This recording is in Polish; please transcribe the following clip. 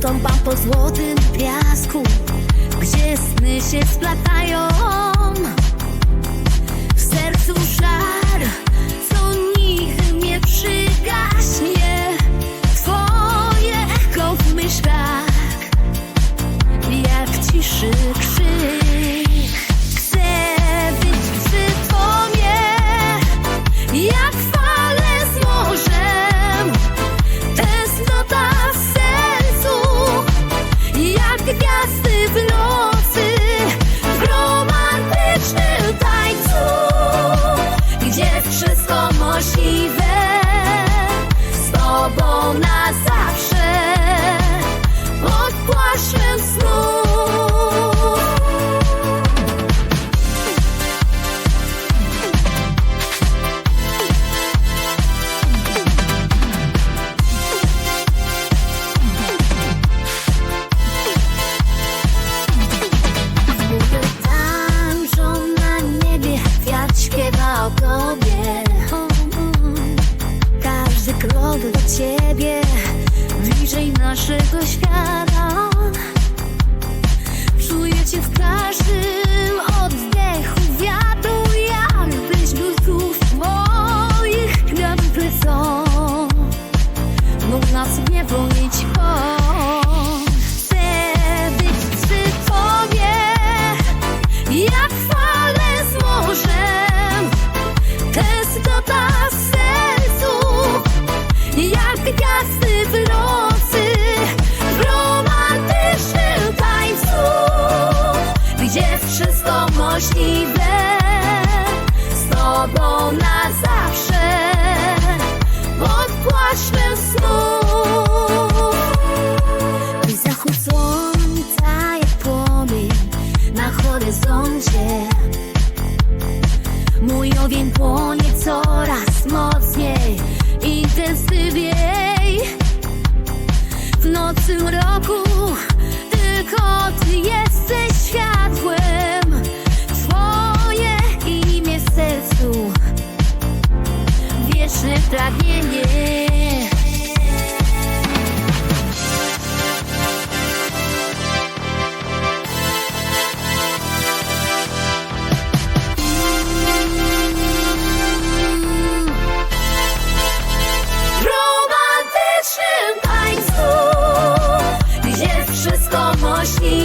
Stąpam po złotym piasku Gdzie sny się splatają. she's do ciebie Bliżej naszego świata. wszystko możliwe. Z Tobą na zawsze. Pod płaszczem snów I zachód słońca jak płomień na horyzoncie. Mój ogień płonie coraz mocniej, intensywniej. W nocy mroku Hoş